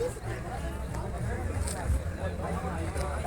Thank you.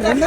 ரெண்டு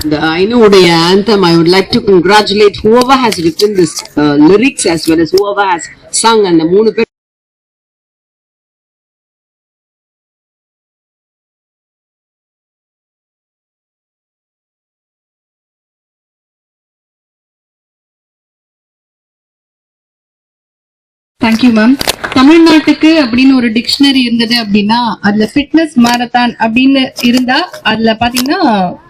the Ainu Uday anthem, I would like to congratulate whoever has written this uh, lyrics as well as whoever has sung and the moon. Thank you, ma'am. தமிழ்நாட்டுக்கு அப்படின்னு ஒரு dictionary இருந்தது அப்படின்னா அதுல fitness marathon அப்படின்னு இருந்தா அதுல பாத்தீங்கன்னா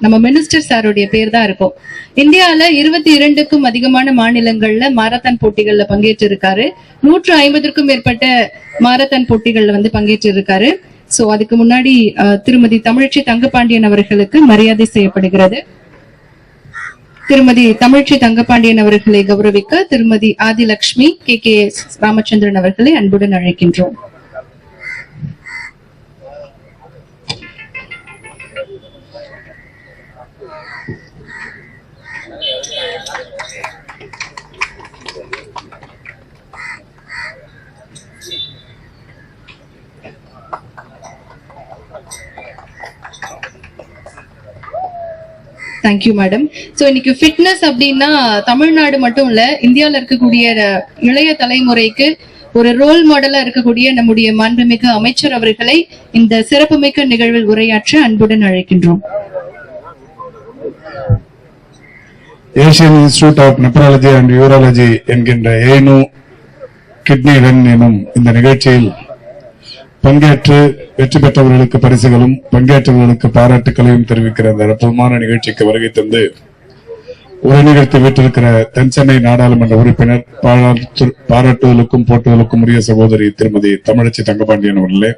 நம்ம மினிஸ்டர் சாருடைய பேர் தான் இருக்கும். இந்தியால இருபத்தி இரண்டுக்கும் அதிகமான மாநிலங்கள்ல மாரத்தான் போட்டிகள்ல பங்கேற்று இருக்காரு நூற்று ஐம்பதற்கும் மேற்பட்ட மாரத்தான் போட்டிகள்ல வந்து பங்கேற்று இருக்காரு சோ அதுக்கு முன்னாடி அஹ், திருமதி தமிழச்சி தங்கபாண்டியன் அவர்களுக்கு மரியாதை செய்யப்படுகிறது. திருமதி தமிழ்ச்சி தங்கபாண்டியன் அவர்களை கௌரவிக்க திருமதி Adhilakshmi K K S Ramachandran அவர்களை அன்புடன் அழைக்கின்றோம். தேங்க்யூ மேடம் சோ இன்னைக்கு ஃபிட்னஸ் அப்படின்னா தமிழ்நாடு மட்டும் இல்ல இந்தியால இருக்கக்கூடிய இளைய தலைமுறைக்கு ஒரு ரோல் மாடலா இருக்கக்கூடிய நம்முடைய மாண்புமிகு அமைச்சர் அவர்களை இந்த சிறப்புமிக்க நிகழ்வில் உரையாற்ற அன்புடன் அழைக்கின்றோம். Asian institute of nephrology and urology என்கின்ற ஏனு கிட்னி ரன் எனும் இந்த நிகழ்ச்சியில் பங்கேற்று வெற்றி பெற்றவர்களுக்கு பரிசுகளும் பங்கேற்றவர்களுக்கு பாராட்டுக்களையும் தெரிவிக்கிற இந்த அற்புதமான நிகழ்ச்சிக்கு வருகை தந்து உரை நிகழ்த்தி வீட்டிருக்கிற தென்சென்னை நாடாளுமன்ற உறுப்பினர் பாராட்டு- பாராட்டுதலுக்கும் போட்டுதலுக்கும் உரிய சகோதரி திருமதி தமிழச்சி தங்கபாண்டியன் அவர்களே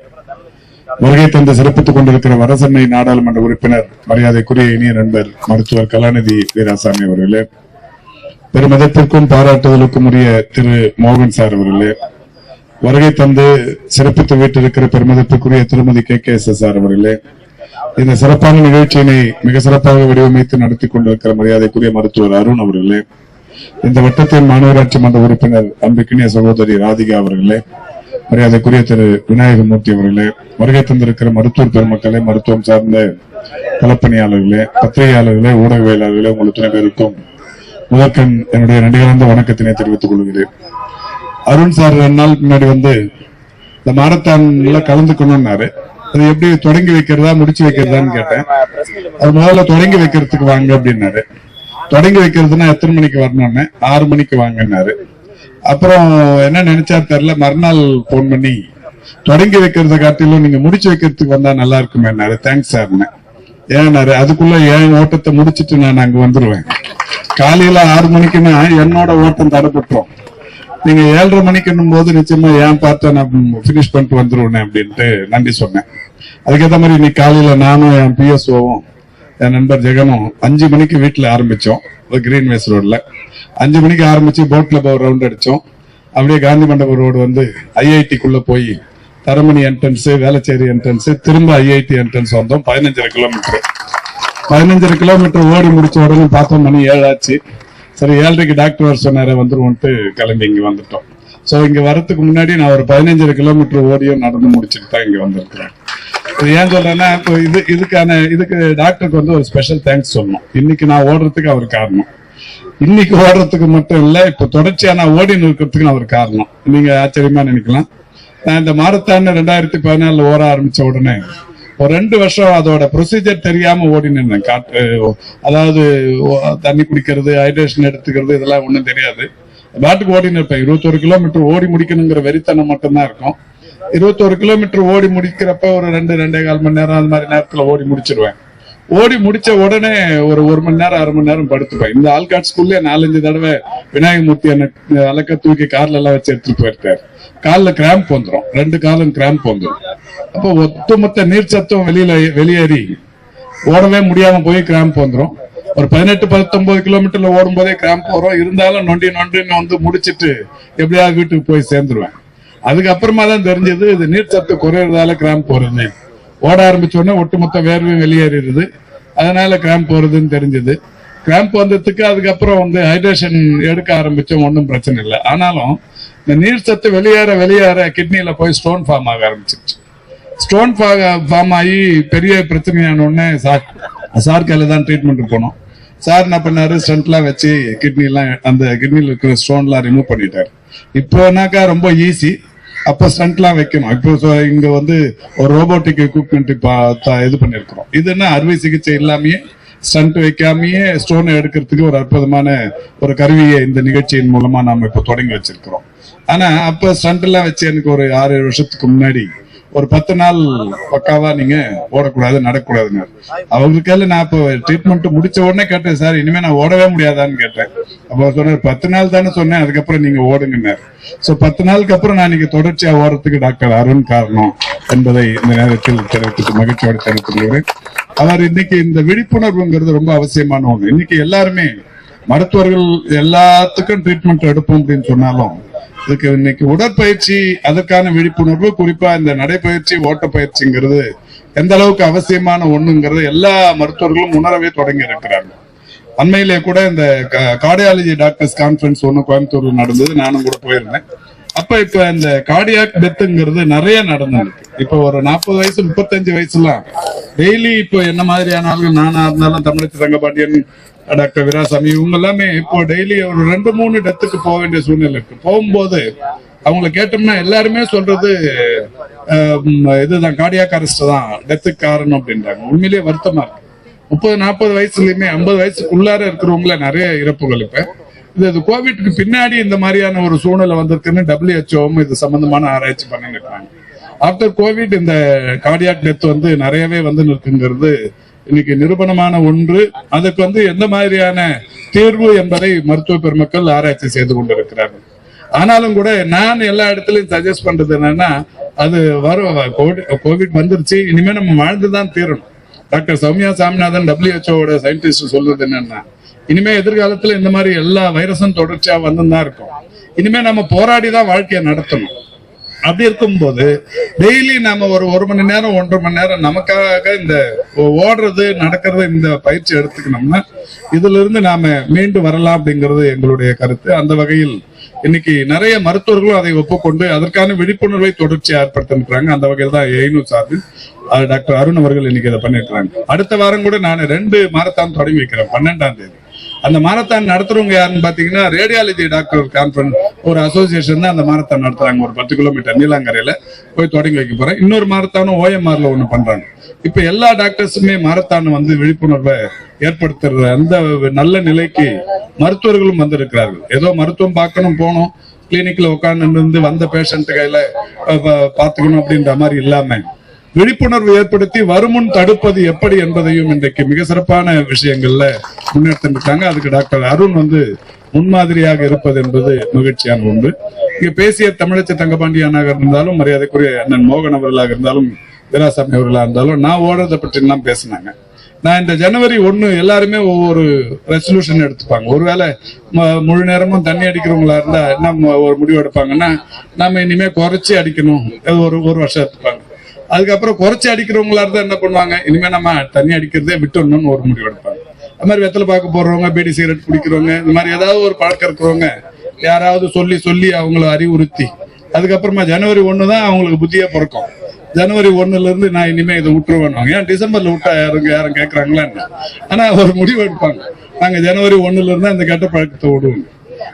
வருகை தந்து சிறப்பித்துக் கொண்டிருக்கிற வரசென்னை நாடாளுமன்ற உறுப்பினர் மரியாதைக்குரிய இனிய நண்பர் மருத்துவர் கலாநிதி வீராசாமி அவர்களே பெருமதத்திற்கும் பாராட்டுதலுக்கும் உரிய திரு மோகன் சார் அவர்களே வருகை தந்து சிறப்பித்து வீட்டிருக்கிற பெருமதிப்புக்குரிய திருமதி K. K. S. S. R. அவர்களே இந்த சிறப்பான நிகழ்ச்சியினை மிக சிறப்பாக வடிவமைத்து நடத்தி கொண்டிருக்கிற மரியாதைக்குரிய மருத்துவர் அருண் அவர்களே இந்த வட்டத்தின் மாநகராட்சி மன்ற உறுப்பினர் அன்புக்கினிய சகோதரி ராதிகா அவர்களே மரியாதைக்குரிய திரு. விநாயகமூர்த்தி அவர்களே வருகை தந்திருக்கிற மருத்துவர் பெருமக்களே மருத்துவம் சார்ந்த களப்பணியாளர்களே பத்திரிகையாளர்களே ஊடகவியலாளர்களே உங்கள் துணை பேருக்கும் முதற்கண் என்னுடைய நடிகர்ந்த வணக்கத்தினை தெரிவித்துக் கொள்கிறேன். அருண் சார் ரெண்டு நாள் முன்னாடி வந்து இந்த மாரத்தான்ல கலந்துக்கணும்னாரு. அது எப்படி தொடங்கி வைக்கிறதா முடிச்சு வைக்கிறதான்னு கேட்டேன். அது முதல்ல தொடங்கி வைக்கிறதுக்கு வாங்க அப்படின்னாரு. தொடங்கி வைக்கிறதுனா எத்தனை மணிக்கு வரணும்னு? ஆறு மணிக்கு வாங்கன்னாரு. அப்புறம் என்ன நினைச்சா தெரியல மறுநாள் போன் பண்ணி தொடங்கி வைக்கிறத காட்டிலும் நீங்க முடிச்சு வைக்கிறதுக்கு வந்தா நல்லா இருக்குமேனாரு தேங்க்ஸ் சார்னு ஏன்னாரு அதுக்குள்ள என் ஓட்டத்தை முடிச்சிட்டு நான் அங்க வந்துருவேன். காலையில ஆறு மணிக்குன்னா என்னோட ஓட்டம் தடைப்பட்டுரும் நீங்க ஏழரை மணிக்குன்னும் போது நிச்சயமா என் பார்த்தா நான் பினிஷ் பண்ணிட்டு வந்துருவேன் அப்படின்ட்டு நன்றி சொன்னேன். அதுக்கேற்ற மாதிரி இன்னைக்கு காலையில நானும் என் பிஎஸ்ஓவும் என் நண்பர் ஜெகனும் அஞ்சு மணிக்கு வீட்டுல ஆரம்பிச்சோம் கிரீன் வேஸ் ரோட்ல அஞ்சு மணிக்கு ஆரம்பிச்சு போட்ல கிளப் ரவுண்ட் அடிச்சோம். அப்படியே காந்தி மண்டபம் ரோடு வந்து ஐஐடிக்குள்ள போய் தரமணி என்ட்ரன்ஸ் வேளச்சேரி என்ட்ரன்ஸ் திரும்ப ஐஐடி என்ட்ரன்ஸ் வந்தோம் பதினஞ்சரை கிலோமீட்டர் பதினஞ்சரை கிலோமீட்டர் ஓடி முடிச்ச உடனே பார்த்தோம் மணி ஏழாச்சு. சரி ஏழரைக்கு டாக்டர் வர சொன்னார வந்துருவோன்ட்டு கிளம்பி இங்க வந்துட்டோம். சோ இங்க வரத்துக்கு முன்னாடி நான் ஒரு பதினஞ்சரை கிலோமீட்டர் ஓடியோ நடந்து முடிச்சுட்டு தான் இங்க வந்திருக்கிறேன். இது ஏன் சொல்றேன்னா இப்போ இது இதுக்கான இதுக்கு டாக்டருக்கு வந்து ஒரு ஸ்பெஷல் தேங்க்ஸ் சொல்லணும். இன்னைக்கு நான் ஓடுறதுக்கு அவர் காரணம். இன்னைக்கு ஓடுறதுக்கு மட்டும் இல்ல இப்ப தொடர்ச்சியாக நான் ஓடி நிற்கிறதுக்கு அவர் காரணம். நீங்க ஆச்சரியமா நினைக்கலாம். நான் இந்த மாரத்தான் ரெண்டாயிரத்தி பதினாலில் ஓட ஆரம்பிச்ச உடனே ஒரு ரெண்டு வருஷம் அதோட ப்ரொசீஜர் தெரியாம ஓடி நின்றேன் காட்டு அதாவது ஓ- தண்ணி குடிக்கிறது ஹைட்ரேஷன் எடுத்துக்கிறது இதெல்லாம் ஒன்றும் தெரியாது. பாட்டுக்கு ஓடி நிற்பேன் இருபத்தொரு கிலோமீட்டர் ஓடி முடிக்கணுங்கிற வெறித்தனம் மட்டும்தான் இருக்கும். இருபத்தொரு கிலோமீட்டர் ஓடி முடிக்கிறப்ப ஒரு ரெண்டு ரெண்டே கால் மணி நேரம் அந்த மாதிரி நேரத்தில் ஓடி முடிச்சிருவேன். ஓடி முடிச்ச உடனே ஒரு ஒரு மணி நேரம் அரை மணி நேரம் படுத்துப்பேன். இந்த ஆல்காட் ஸ்கூல்ல நாலஞ்சு தடவை விநாயகமூர்த்தி என்ன அலக்க தூக்கி கார்ல எல்லாம் வச்சு எடுத்துட்டு போயிருக்காரு. காலில் கிராம்ப் வந்துடும் ரெண்டு காலும் கிராம்ப் வந்துடும் அப்போ ஒட்டுமொத்த நீர்ச்சத்தும் வெளியில வெளியேறி ஓடவே முடியாம போய் கிராம்ப் வந்துரும் ஒரு பதினெட்டு பத்தொன்பது கிலோமீட்டர்ல ஓடும் போதே கிராம்ப் வரும். இருந்தாலும் நொண்டி நொண்டின்னு வந்து முடிச்சிட்டு எப்படியாவது வீட்டுக்கு போய் சேர்ந்துருவேன். அதுக்கப்புறமா தான் தெரிஞ்சது இது நீர்ச்சத்து குறையிறதால கிராம்ப் வருதுன்னு ஓட ஆரம்பிச்சோடனே ஒட்டுமொத்த வேர்வையும் வெளியேறிடுது. அதனால கிராம்ப் வருதுன்னு தெரிஞ்சது. கிராம்ப் வந்ததுக்கு அதுக்கப்புறம் வந்து ஹைட்ரேஷன் எடுக்க ஆரம்பிச்சோம் ஒன்றும் பிரச்சனை இல்லை. ஆனாலும் இந்த நீர் சத்து வெளியேற வெளியேற கிட்னியில போய் ஸ்டோன் ஃபார்ம் ஆக ஆரம்பிச்சிருச்சு. ஸ்டோன் ஃபார்ம் ஆகி பெரிய பிரச்சனையான உடனே சார் சார் கையில தான் ட்ரீட்மெண்ட் போனோம். சார் என்ன பண்ணாரு? ஸ்டண்ட்லாம் வச்சு கிட்னிலாம் அந்த கிட்னியில் இருக்கிற ஸ்டோன்லாம் ரிமூவ் பண்ணிட்டாரு. இப்போனாக்கா ரொம்ப ஈஸி அப்ப ஸ்டண்ட்லாம் வைக்கணும். இப்போ so இங்க வந்து ஒரு ரோபோட்டிக் எக்யூப்மெண்ட் இது பண்ணிருக்கிறோம். இது என்ன? அறுவை சிகிச்சை இல்லாமயே ஸ்டண்ட் வைக்காமயே ஸ்டோனை எடுக்கிறதுக்கு ஒரு அற்புதமான ஒரு கருவியை இந்த நிகழ்ச்சியின் மூலமா நாம இப்போ தொடங்கி வச்சிருக்கிறோம். ஆனா அப்ப ஸ்டண்ட் எல்லாம் வச்சு எனக்கு ஒரு ஆறு ஏழு வருஷத்துக்கு முன்னாடி ஒரு பத்து நாள் பக்காவா நீங்க ஓடக்கூடாது நடக்கக்கூடாதுன்னு அவங்களுக்கால நான் இப்போ ட்ரீட்மெண்ட் முடிச்ச உடனே கேட்டேன் சார் இனிமே நான் ஓடவே முடியாதான்னு கேட்டேன். அப்போ சொன்னார் பத்து நாள் தானே சொன்னேன் அதுக்கப்புறம் நீங்க ஓடுங்கன்னார். சோ பத்து நாளுக்கு அப்புறம் நான் நீங்க தொடர்ச்சியா ஓடுறதுக்கு டாக்டர் அருண் காரணம் என்பதை இந்த நேரத்தில் தெரிவித்துட்டு மகிழ்ச்சியோடு தெரிவித்துக்கிறேன் அவர் இன்னைக்கு இந்த விழிப்புணர்வுங்கிறது ரொம்ப அவசியமான ஒண்ணு. இன்னைக்கு எல்லாருமே மருத்துவர்கள் எல்லாத்துக்கும் ட்ரீட்மெண்ட் எடுப்போம் அப்படின்னு சொன்னாலும் இதுக்கு இன்னைக்கு உடற்பயிற்சி அதற்கான விழிப்புணர்வு குறிப்பா இந்த நடைப்பயிற்சி ஓட்டப்பயிற்சிங்கிறது எந்த அளவுக்கு அவசியமான ஒண்ணுங்கிறது எல்லா மருத்துவர்களும் உணரவே தொடங்கி இருக்கிறாங்க. அண்மையிலே கூட இந்த கார்டியாலஜி டாக்டர்ஸ் கான்ஃபரன்ஸ் ஒன்று கோயம்புத்தூர்ல நடந்தது நானும் கூட போயிருந்தேன். அப்ப இப்ப இந்த கார்டியாக் டெத்துங்கிறது நிறைய நடந்திருக்கு. இப்ப ஒரு நாற்பது வயசு முப்பத்தஞ்சு வயசுலாம். டெய்லி இப்போ என்ன மாதிரியான ஆளுங்க நானா இருந்தாலும் தமிழச்சி ரங்கபாண்டியன் டாக்டர் வீராசாமி. இவங்க எல்லாமே இப்போ டெய்லி ஒரு ரெண்டு மூணு டெத்துக்கு போக வேண்டிய சூழ்நிலை இருக்கு. போகும்போது அவங்கள கேட்டோம்னா எல்லாருமே சொல்றது இதுதான் கார்டியாக் அரெஸ்ட் தான் டெத்துக்கு காரணம் அப்படின்றாங்க. உண்மையிலேயே வருத்தமா இருக்கு. முப்பது நாற்பது வயசுலயுமே ஐம்பது வயசுக்குள்ளார இருக்கிறவங்கள நிறைய இறப்புகள் இப்ப. இது இது கோவிட்க்கு பின்னாடி இந்த மாதிரியான ஒரு சூழ்நிலை வந்திருக்குன்னு டபிள்யூஹெச்ஓவும் இது சம்பந்தமான ஆராய்ச்சி பண்ணிட்டு இருக்காங்க ஆஃப்டர் கோவிட் இந்த கார்டியாக் டெத் வந்து நிறையவே வந்து நிற்குங்கிறது இன்னைக்கு நிரூபணமான ஒன்று. அதுக்கு வந்து எந்த மாதிரியான தீர்வு என்பதை மருத்துவ பெருமக்கள் ஆராய்ச்சி செய்து கொண்டிருக்கிறார்கள். ஆனாலும் கூட நான் எல்லா இடத்துலயும் சஜஸ்ட் பண்றது என்னன்னா அது வரும் கோவிட் வந்துருச்சு இனிமே நம்ம வாழ்ந்துதான் தீரணும். டாக்டர் சௌமியா சாமிநாதன் டபிள்யூஹெச்ஓட சயின்டிஸ்ட் சொல்றது என்னன்னா இனிமே எதிர்காலத்துல இந்த மாதிரி எல்லா வைரஸும் தொடர்ச்சியா வந்துதான் இருக்கும். இனிமே நம்ம போராடி தான் வாழ்க்கையை நடத்தணும். அப்படி இருக்கும்போது டெய்லி நாம ஒரு ஒரு மணி நேரம் ஒன்றரை மணி நேரம் நமக்காக இந்த ஓடுறது நடக்கிறது இந்த பயிற்சி எடுத்துக்கணும்னா இதுல இருந்து நாம மீண்டு வரலாம் அப்படிங்கிறது எங்களுடைய கருத்து. அந்த வகையில் இன்னைக்கு நிறைய மருத்துவர்களும் அதை ஒப்புக்கொண்டு அதற்கான விழிப்புணர்வை தொடர்ச்சி ஏற்படுத்திருக்கிறாங்க அந்த வகையில் தான் எய்னு சார்பில் டாக்டர் அருண் அவர்கள் இன்னைக்கு இதை பண்ணிருக்காங்க அடுத்த வாரம் கூட நான் ரெண்டு மாரத்தான் தொடங்கி வைக்கிறேன். பன்னெண்டாம் தேதி. அந்த மாரத்தான் நடத்துறவங்க யாருன்னு பாத்தீங்கன்னா ரேடியாலஜி டாக்டர் கான்ஃபரன்ஸ் ஒரு அசோசியேஷன் தான் அந்த மாரத்தான் நடத்துறாங்க. ஒரு பத்து கிலோமீட்டர் நீலாங்கரையில போய் தொடங்கி வைக்க போறேன். இன்னொரு மாரத்தானும் ஓஎம்ஆர்ல ஒண்ணு பண்றாங்க. இப்ப எல்லா டாக்டர்ஸுமே மாரத்தான் வந்து விழிப்புணர்வை ஏற்படுத்துற அந்த நல்ல நிலைக்கு மருத்துவர்களும் வந்திருக்கிறார்கள். ஏதோ மருத்துவம் பார்க்கணும் போனோம் கிளினிக்ல உட்கார்ந்து வந்த பேஷண்ட் கையில பாத்துக்கணும் அப்படின்ற மாதிரி இல்லாம விழிப்புணர்வு ஏற்படுத்தி வருமுன் தடுப்பது எப்படி என்பதையும் இன்றைக்கு மிக சிறப்பான விஷயங்கள்ல முன்னெடுத்துருக்காங்க அதுக்கு டாக்டர் அருண் வந்து முன்மாதிரியாக இருப்பது என்பது மகிழ்ச்சியான ஒன்று. இங்க பேசிய தமிழச்சி தங்கபாண்டியனாக இருந்தாலும் மரியாதைக்குரிய அண்ணன் மோகன் அவர்களாக இருந்தாலும் வீராசாமி அவர்களாக இருந்தாலும் நான் ஓடுறதை பற்றிலாம் பேசினாங்க. நான் இந்த ஜனவரி ஒண்ணு எல்லாருமே ஒவ்வொரு ரெசல்யூஷன் எடுத்துப்பாங்க. ஒருவேளை ம- முழு நேரமும் தண்ணி அடிக்கிறவங்களா இருந்தா என்ன ஒரு முடிவு எடுப்பாங்கன்னா நம்ம இனிமே குறைச்சி அடிக்கணும். ஒரு ஒரு வருஷம் எடுத்துப்பாங்க அதுக்கப்புறம் குறைச்சி அடிக்கிறவங்களா இருந்தா என்ன பண்ணுவாங்க? இனிமே நம்ம தண்ணி அடிக்கிறதே விட்டுடணும்னு ஒரு முடிவு எடுப்பாங்க. அது மாதிரி வெத்தலை பார்க்க போடுறவங்க பீடி சிகரெட் குடிக்கிறவங்க இந்த மாதிரி ஏதாவது ஒரு பழக்கம் இருக்கிறவங்க யாராவது சொல்லி சொல்லி அவங்கள அறிவுறுத்தி அதுக்கப்புறமா ஜனவரி ஒன்று தான் அவங்களுக்கு புத்தியே பிறக்கும். ஜனவரி ஒன்னுல இருந்து நான் இனிமே இதை விட்டுருவேன் ஏன் டிசம்பர்ல விட்டா யாரும் யாரும் கேக்குறாங்களா என்ன? ஆனா ஒரு முடிவு எடுப்பாங்க. நாங்க ஜனவரி ஒன்னுல இருந்து அந்த கெட்ட பழக்கத்தை விடுவோம்.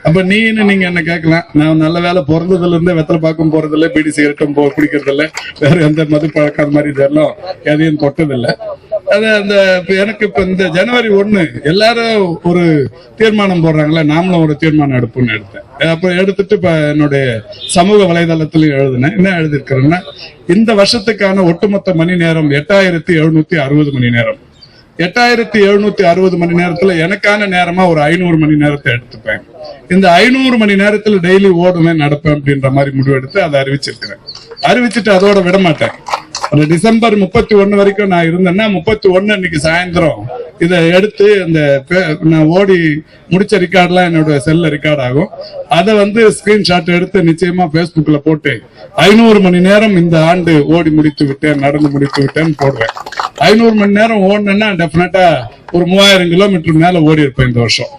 அப்ப நீன்னு நீங்க என்ன கேட்கலாம் நான் நல்ல வேலை பிறந்ததுல இருந்தே வெத்தலை பாக்கம் போறது இல்ல பீடி சிகரெட்டும் போ குடிக்கிறது இல்ல வேற எந்த மது பழக்கம் அது மாதிரி இதெல்லாம் எதையும் தொட்டதில்லை. அது அந்த எனக்கு இப்ப இந்த ஜனவரி ஒண்ணு எல்லாரும் ஒரு தீர்மானம் போடுறாங்களே நாமளும் ஒரு தீர்மானம் எடுப்போம்னு எடுத்தேன். அப்ப எடுத்துட்டு இப்ப என்னுடைய சமூக வலைதளத்திலையும் எழுதினேன். என்ன எழுதியிருக்கிறேன்னா இந்த வருஷத்துக்கான ஒட்டுமொத்த மணி நேரம் எட்டாயிரத்தி எழுநூத்தி அறுபது மணி நேரம். எட்டாயிரத்தி எழுநூத்தி அறுபது மணி நேரத்துல எனக்கான நேரமா ஒரு ஐநூறு மணி நேரத்தை எடுத்துப்பேன். இந்த ஐநூறு மணி நேரத்துல டெய்லி ஓடுவேன் நடப்பேன் அப்படின்ற மாதிரி முடிவெடுத்து அதை அறிவிச்சிருக்கிறேன். அறிவிச்சிட்டு அதோட விட மாட்டேன். அந்த டிசம்பர் முப்பத்தி ஒண்ணு வரைக்கும் நான் இருந்தேன்னா முப்பத்தி ஒன்னு அன்னைக்கு சாயந்தரம் இதை எடுத்து அந்த பே- நான் ஓடி முடிச்ச ரெக்கார்ட்லாம் என்னோட செல்ல ரெக்கார்ட் ஆகும். அதை வந்து ஸ்கிரீன்ஷாட் எடுத்து நிச்சயமா Facebookல போட்டு ஐநூறு மணி நேரம் இந்த ஆண்டு ஓடி முடித்து விட்டேன் நடந்து முடித்து விட்டேன் போடுவேன். ஐநூறு மணி நேரம் ஓடினேன்னா டெஃபினட்டா ஒரு மூவாயிரம் கிலோமீட்டர் மேல ஓடி இருப்பேன் இந்த வருஷம்.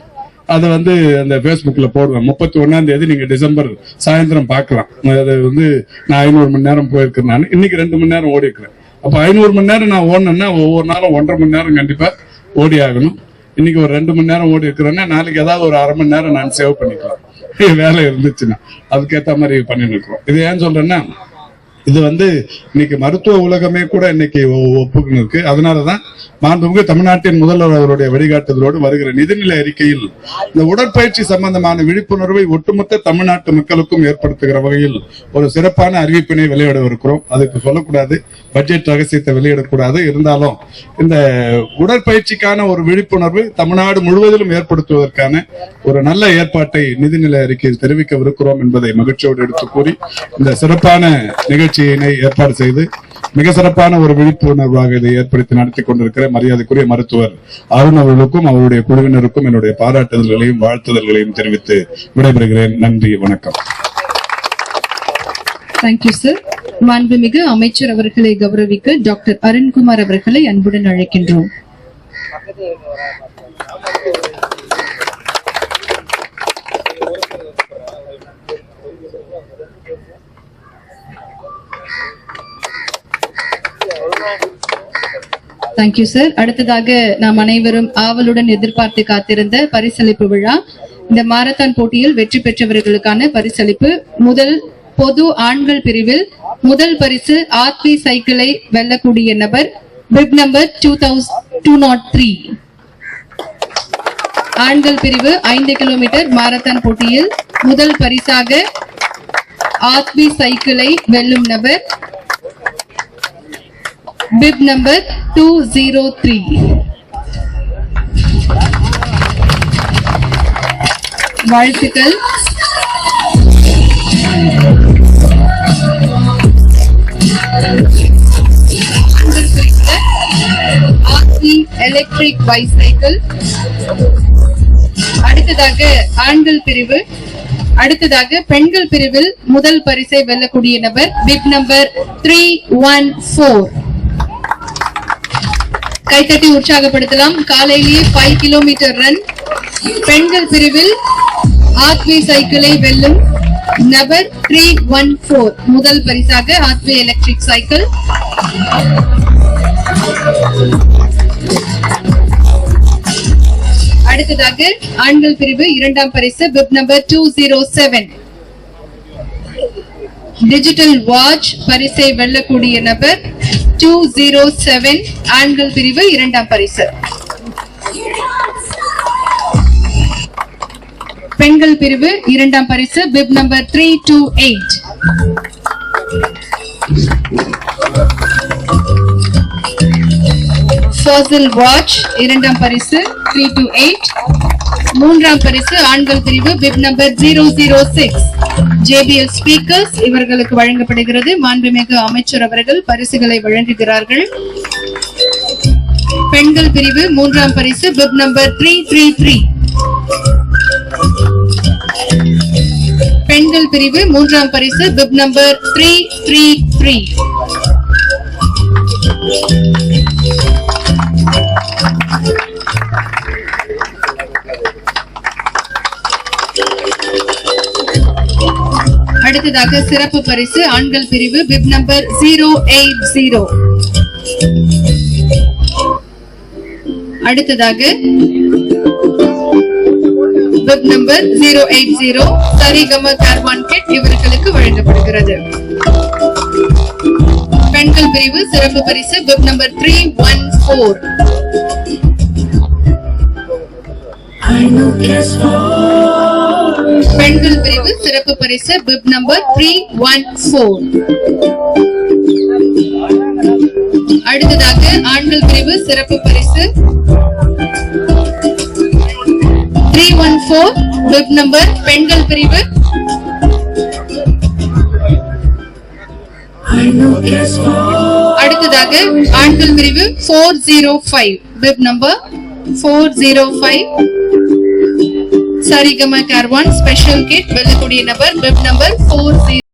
அதை வந்து அந்த Facebookல போடுவேன். முப்பத்தி ஒன்னாம் தேதி நீங்க டிசம்பர் சாயந்தரம் பார்க்கலாம். அது வந்து நான் ஐநூறு மணி நேரம் போயிருக்கேன் நான். இன்னைக்கு ரெண்டு மணி நேரம் ஓடி இருக்கிறேன். அப்ப ஐநூறு மணி நேரம் நான் ஓடினேன்னா ஒவ்வொரு நாளும் ஒன்றரை மணி நேரம் கண்டிப்பா ஓடி ஆகணும். இன்னைக்கு ஒரு ரெண்டு மணி நேரம் ஓடி இருக்கிறேன்னா நாளைக்கு ஏதாவது ஒரு அரை மணி நேரம் நான் சேவ் பண்ணிக்கலாம். வேலை இருந்துச்சுன்னா. அதுக்கேத்த மாதிரி பண்ணிட்டு இருக்கிறோம் இது ஏன் சொல்றேன்னா இது வந்து இன்னைக்கு மருத்துவ உலகமே கூட இன்னைக்கு ஒ- ஒப்புக்கணும் இருக்கு அதனாலதான் மாண்புமிகு தமிழ்நாட்டின் முதல்வர் அவருடைய வழிகாட்டுதலோடு வருகிற நிதிநிலை அறிக்கையில் இந்த உடற்பயிற்சி சம்பந்தமான விழிப்புணர்வை ஒட்டுமொத்த தமிழ்நாட்டு மக்களுக்கும் ஏற்படுத்துகிற வகையில் ஒரு சிறப்பான அறிவிப்பினை வெளியிடவிருக்கிறோம். அதுக்கு சொல்லக்கூடாது பட்ஜெட் ரகசியத்தை வெளியிடக்கூடாது. இருந்தாலும் இந்த உடற்பயிற்சிக்கான ஒரு விழிப்புணர்வு தமிழ்நாடு முழுவதிலும் ஏற்படுத்துவதற்கான ஒரு நல்ல ஏற்பாட்டை நிதிநிலை அறிக்கையில் தெரிவிக்கவிருக்கிறோம் என்பதை மகிழ்ச்சியோடு எடுத்து கூறி இந்த சிறப்பான நிகழ்ச்சியினை ஏற்பாடு செய்து மிக சிறப்பான ஒரு விழிப்புணர்வாக இதை ஏற்படுத்தி நடத்தி கொண்டிருக்கிற மரியாதைக்குரிய மருத்துவர் அருண் அவர்களுக்கும் அவருடைய குழுவினருக்கும் என்னுடைய பாராட்டுதல்களையும் வாழ்த்துதல்களையும் தெரிவித்து விடைபெறுகிறேன். நன்றி வணக்கம். தேங்க்யூ சார் மாண்புமிகு அமைச்சர் அவர்களை கௌரவிக்க டாக்டர் அருண்குமார் அவர்களை அன்புடன் அழைக்கின்றோம். தேங்க்யூ சார் அடுத்ததாக நாம் அனைவரும் ஆவலுடன் எதிர்பார்த்து காத்திருந்த பரிசளிப்பு விழா. இந்த மாரத்தான் போட்டியில் வெற்றி பெற்றவர்களுக்கான பரிசளிப்பு. முதல் பொது ஆண்கள் பிரிவில் முதல் பரிசு ஆத்வி சைக்கிளை வெல்லக்கூடிய நபர் bib number two thousand two naught three. ஆண்கள் பிரிவு ஐந்து கிலோமீட்டர் மாரத்தான் போட்டியில் முதல் பரிசாக ஆத்வி சைக்கிளை வெல்லும் நபர் bib number two zero three வாழ்த்துக்கள். எலக்ட்ரிக் பைசைக்கிள் அடுத்ததாக ஆண்கள் பிரிவு. அடுத்ததாக பெண்கள் பிரிவில் முதல் பரிசை வெல்லக்கூடிய நபர் bib number three one four கைத்தட்டி உற்சாகப்படுத்தலாம். காலையிலேயே ஃபைவ் கிலோமீட்டர் ரன் பெண்கள் பிரிவில் ஆத்வி சைக்கிளை வெல்லும் நபர் த்ரீ ஒன் ஃபோர் முதல் பரிசாக ஆத்வி எலக்ட்ரிக் சைக்கிள் அடுத்ததாக ஆண்கள் பிரிவு இரண்டாம் பரிசு bib number two zero seven digital watch பரிசை வெல்லக்கூடிய நபர் டூ ஜீரோ செவன் ஆண்கள் பிரிவு இரண்டாம் பரிசு. பெண்கள் பிரிவு இரண்டாம் பரிசு bib number three two eight Fossil watch இரண்டாம் பரிசு த்ரீ டூ எயிட் மூன்றாம் பரிசு ஆண்கள் பிரிவு bib number zero zero six. JBL speakers இவர்களுக்கு வழங்கப்படுகிறது. மாண்புமிகு அமைச்சர் அவர்கள் பரிசுகளை வழங்குகிறார்கள். பெண்கள் பிரிவு மூன்றாம் பரிசு bib number three three three. பெண்கள் பிரிவு மூன்றாம் பரிசு bib number three three three. அடுத்ததாக சிறப்பு பரிசு ஆண்கள் பிரிவு bib number zero eight zero அடுத்ததாக bib number zero eight zero Saregama Carvaan kit இவர்களுக்கு வழங்கப்படுகிறது. பெண்கள் பிரிவு சிறப்பு பரிசு bib number three one four பெண்கள் பிரிவு சிறப்பு பரிசு bib number three one four அடுத்ததாக ஆண்கள் பிரிவு சிறப்பு பரிசு three one four bib number பெண்கள் பிரிவு. அடுத்ததாக ஆண்கள் பிரிவு four zero five bib number four zero five Saregama Carvaan special kit வெல்லக்கூடிய நபர் bib number four zero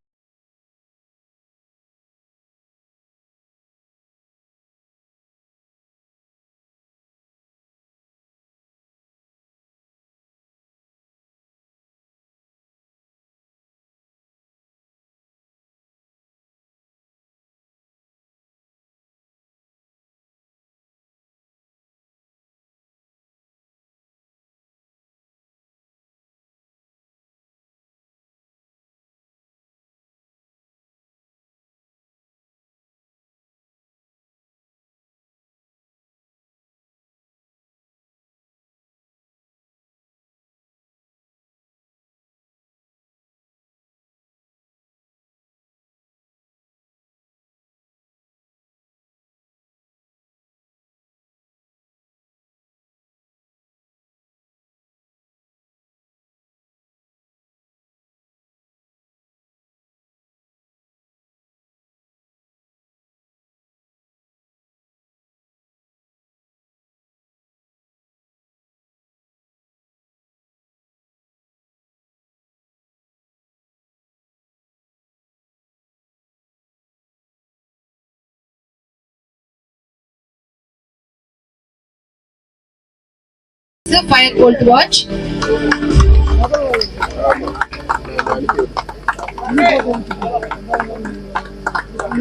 fire bolt watch.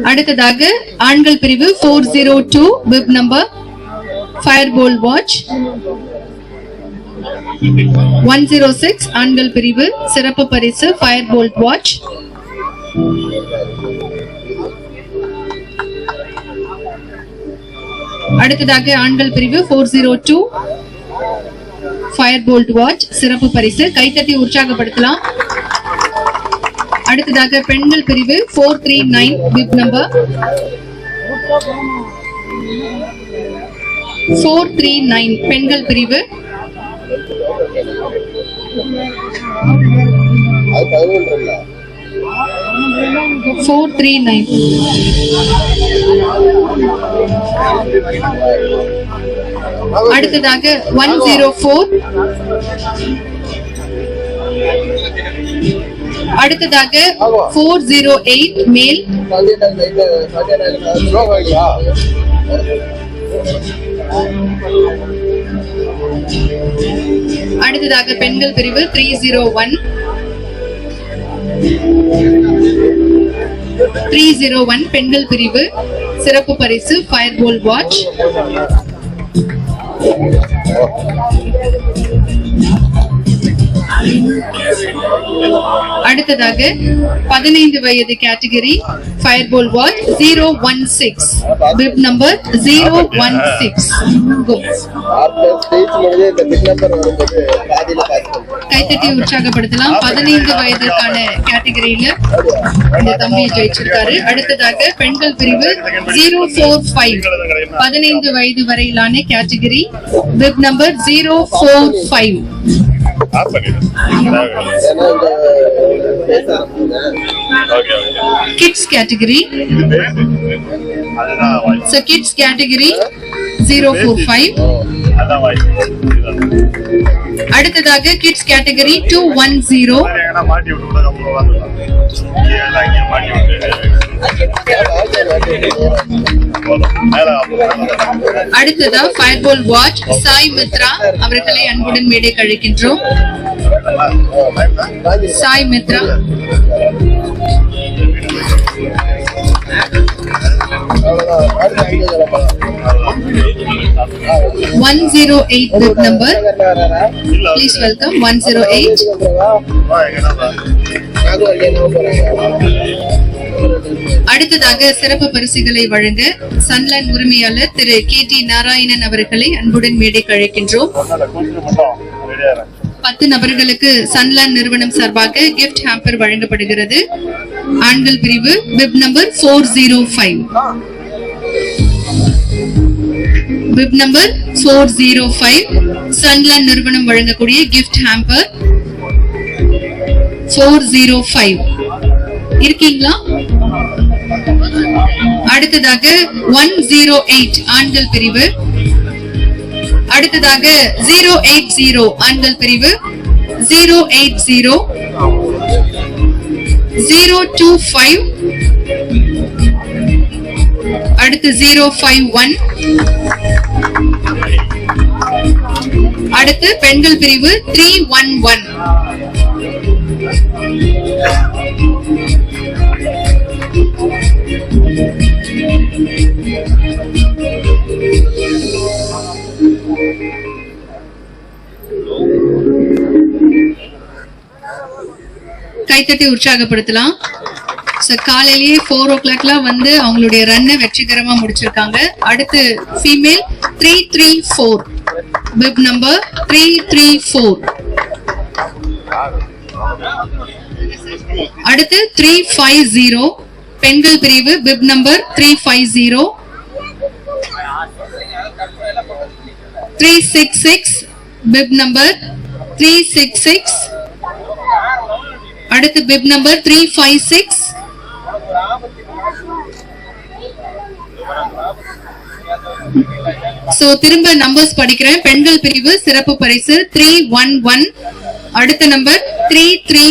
அடுத்ததாக ஆண்கள் பிரிவு four zero two bib number fire bolt watch one zero six ஆண்கள் பிரிவு சிறப்பு பரிசு ஃபயர் போல்ட் வாட்ச் அடுத்ததாக ஆண்கள் பிரிவு four zero two fire bolt watch சிறப்பு பரிசு. கைத்தட்டி உற்சாகப்படுத்தலாம். அடுத்ததாக பெண்கள் பிரிவு four three nine bib number four three nine பெண்கள் பிரிவு. ஃபோர் த்ரீ நைன் அடுத்ததாக ஒன் ஜீரோ ஃபோர் அடுத்ததாக ஃபோர் ஜீரோ எயிட் மேல். அடுத்ததாக பெண்கள் பிரிவு three zero one three zero one பெண்கள் பிரிவு சிறப்பு பரிசு ஃபயர் போல் வாட்ச் அடுத்ததாக பதினைந்து வயது category fire bolt watch zero one six bib number zero one six கைத்தட்டி உற்சாகப்படுத்தலாம். பதினைந்து வயதுக்கான கேட்டகரியில இந்த தம்பி ஜெயிச்சிருக்காரு. அடுத்ததாக பெண்கள் பிரிவு ஜீரோ ஃபோர் ஃபைவ் பதினைந்து வயது வரையிலான category bib number zero four five kids category okay kids category zero four five அடுத்ததாக kids category two one zero அடுத்ததா fire bolt watch Sai Mitra அவர்களை அன்புடன் மேடை கழிக்கின்றோம். சாய் மித்ரா அடுத்த 108 booth number. Please welcome 108. அடுத்ததாக சிறப்பு பரிசுகளை வழங்க சன்லைன் உரிமையாளர் திரு கே டி நாராயணன் அவர்களை அன்புடன் மேடை அழைக்கின்றோம் பத்து நபர்களுக்கு சன்லான் நிறுவனம் சார்பாக கிஃப்ட் ஹாம்பர் வழங்கப்படுகிறது ஆண்கள் பிரிவு bib number four zero five bib number four zero five Sunlan நிறுவனம் வழங்கக்கூடிய gift hamper four zero five இருக்கீங்களா? அடுத்ததாக ஒன் ஜீரோ எயிட் ஆண்கள் பிரிவு. அடுத்ததாக ஜீரோ எயிட் ஜீரோ ஆண்கள் பிரிவு. Zero eight zero zero two five அடுத்து ஜீரோ ஃபைவ் ஒன் அடுத்து பெண்கள் பிரிவு த்ரீ ஒன் ஒன் கைத்தட்டி உற்சாகப்படுத்தலாம். ஸோ காலையிலேயே ஃபோர் ஓ கிளாக்லாம் வந்து அவங்களுடைய ரன்னை வெற்றிகரமா முடிச்சிருக்காங்க. அடுத்து female three three four bib number 334 அடுத்து 350 பெண்கள் பிரிவு bib number 350 366 bib number 366 அடுத்து bib number 356 சோ திரும்ப நம்பர்ஸ் படிக்கிறேன். பெண்கள் பிரிவு சிறப்பு பரிசு த்ரீ ஒன் ஒன் அடுத்த நம்பர் த்ரீ த்ரீ